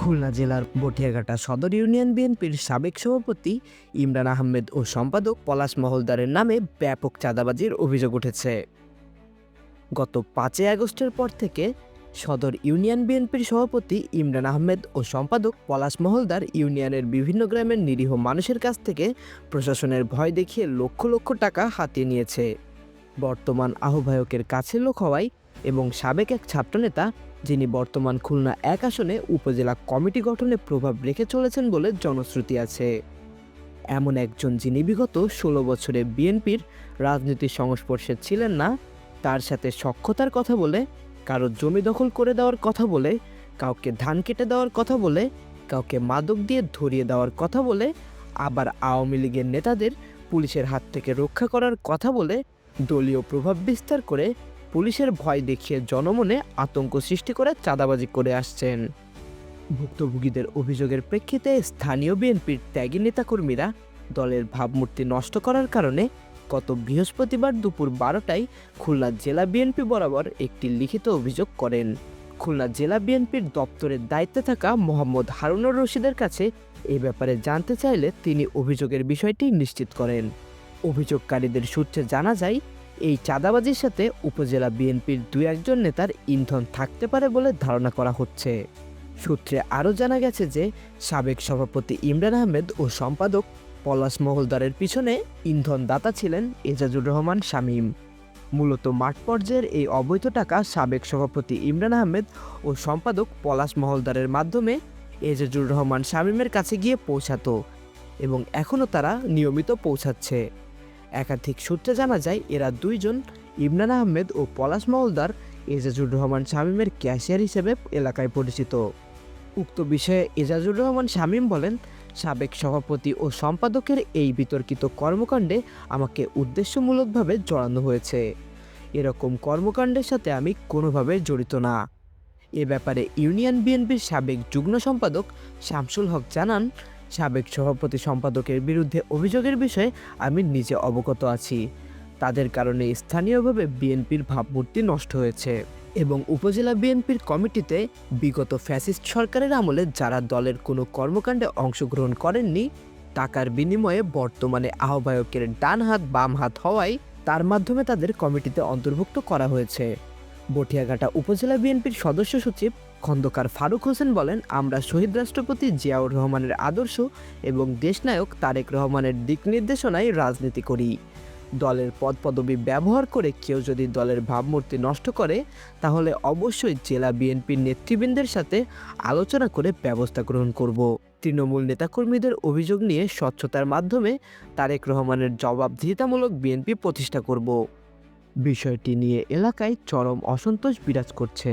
খুলনা জেলার বটিয়াঘাটা সদর ইউনিয়ন বিএনপির সাবেক সভাপতি ইমরান আহমেদ ও সম্পাদক পলাশ মহলদারের নামে ব্যাপক চাঁদাবাজির অভিযোগ উঠেছে। গত পাঁচই আগস্টের পর থেকে সদর ইউনিয়ন বিএনপির সভাপতি ইমরান আহমেদ ও সম্পাদক পলাশ মহলদার ইউনিয়নের বিভিন্ন গ্রামের নিরীহ মানুষের কাছ থেকে প্রশাসনের ভয় দেখিয়ে লক্ষ লক্ষ টাকা হাতিয়ে নিয়েছে। বর্তমান আহ্বায়কের কাছে লোক হওয়ায় এবং সাবেক এক ছাত্রনেতা যিনি বর্তমান খুলনা এক আসনে উপজেলা কমিটি গঠনে প্রভাব রেখে চলেছেন বলে জনশ্রুতি আছে। এমন একজন যিনি বিগত ষোলো বছরে বিএনপির রাজনীতির সংস্পর্শে ছিলেন না, তার সাথে সক্ষতার কথা বলে, কারও জমি দখল করে দেওয়ার কথা বলে, কাউকে ধান কেটে দেওয়ার কথা বলে, কাউকে মাদক দিয়ে ধরিয়ে দেওয়ার কথা বলে, আবার আওয়ামী লীগের নেতাদের পুলিশের হাত থেকে রক্ষা করার কথা বলে, দলীয় প্রভাব বিস্তার করে পুলিশের ভয় দেখিয়ে জনমনে আতঙ্ক সৃষ্টি করে চাঁদাবাজি করে আসছেন। ভুক্তভোগীদের অভিযোগের প্রেক্ষিতে স্থানীয় বিএনপির ত্যাগী নেতাকর্মীরা দলের ভাবমূর্তি নষ্ট করার কারণে গত বৃহস্পতিবার দুপুর বারোটায় খুলনা জেলা বিএনপি বরাবর একটি লিখিত অভিযোগ করেন। খুলনা জেলা বিএনপির দপ্তরের দায়িত্বে থাকা মোহাম্মদ হারুনুর রশিদের কাছে এ ব্যাপারে জানতে চাইলে তিনি অভিযোগের বিষয়টি নিশ্চিত করেন। অভিযোগকারীদের সূত্রে জানা যায় এই চাঁদাবাজির সাথে উপজেলা বিএনপির দু একজন নেতার ইন্ধন থাকতে পারে বলে ধারণা করা হচ্ছে। সূত্রে আরও জানা গেছে যে, সাবেক সভাপতি ইমরান আহমেদ ও সম্পাদক পলাশ মহলদারের পিছনে ইন্ধন দাতা ছিলেন এজাজুর রহমান শামীম। মূলত মাঠ পর্যায়ের এই অবৈধ টাকা সাবেক সভাপতি ইমরান আহমেদ ও সম্পাদক পলাশ মহলদারের মাধ্যমে এজাজুর রহমান শামীমের কাছে গিয়ে পৌঁছাতো এবং এখনও তারা নিয়মিত পৌঁছাচ্ছে। একাধিক সূত্রে জানা যায়, এরা দুইজন, ইমরান আহমেদ ও পলাশ মহলদার, এজাজুর রহমান শামীমের ক্যাশিয়ার হিসেবে এলাকায় পরিচিত। উক্ত বিষয়ে এজাজুর রহমান শামীম বলেন, সাবেক সভাপতি ও সম্পাদকের এই বিতর্কিত কর্মকাণ্ডে আমাকে উদ্দেশ্যমূলকভাবে জড়ানো হয়েছে। এরকম কর্মকাণ্ডের সাথে আমি কোনোভাবে জড়িত না। এ ব্যাপারে ইউনিয়ন বিএনপির সাবেক যুগ্ম সম্পাদক শামসুল হক জানান সাবেক সভাপতি সম্পাদকের বিরুদ্ধে অভিযোগের বিষয়ে আমি নিজে অবগত আছি। তাদের কারণে স্থানীয়ভাবে বিএনপির ভাবমূর্তি নষ্ট হয়েছে এবং উপজেলা বিএনপির কমিটিতে বিগত ফ্যাসিস্ট সরকারের আমলে যারা দলের কোনো কর্মকাণ্ডে অংশগ্রহণ করেননি, টাকার বিনিময়ে বর্তমানে আহ্বায়কের ডান হাত, বাম হাত হওয়ায় তার মাধ্যমে তাদের কমিটিতে অন্তর্ভুক্ত করা হয়েছে। বটিয়াঘাটা উপজেলা বিএনপির সদস্য সচিব খন্দকার ফারুক হোসেন বলেন, আমরা শহীদ রাষ্ট্রপতি জিয়াউর রহমানের আদর্শ এবং দেশনায়ক তারেক রহমানের দিক নির্দেশনায় রাজনীতি করি। দলের পদ পদবি ব্যবহার করে কেউ যদি দলের ভাবমূর্তি নষ্ট করে, তাহলে অবশ্যই জেলা বিএনপির নেতৃবৃন্দের সাথে আলোচনা করে ব্যবস্থা গ্রহণ করব। তৃণমূল নেতাকর্মীদের অভিযোগ নিয়ে স্বচ্ছতার মাধ্যমে তারেক রহমানের জবাবদিহিতামূলক বিএনপি প্রতিষ্ঠা করব। বিষয়টি নিয়ে এলাকায় চরম অসন্তোষ বিরাজ করছে।